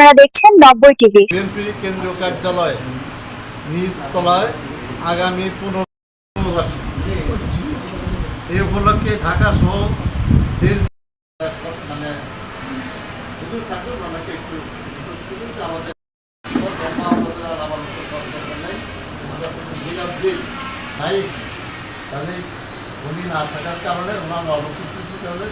আপনারা দেখছেন নব্বই টিভি। বিএনপি কেন্দ্রীয় কার্যালয় নিজ তলায় আগামী পনেরো এই উপলক্ষে ঢাকা সহ দেশ মানে থাকুন আমাকে একটু আমাদের তাহলে উনি না থাকার কারণে ওনার অনুপস্থিতির কারণে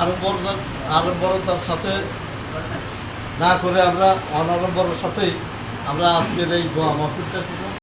আরও সাথে না করে আমরা অনারম্বরের সাথেই আমরা আজকের এই গোয়া মাহফিলটা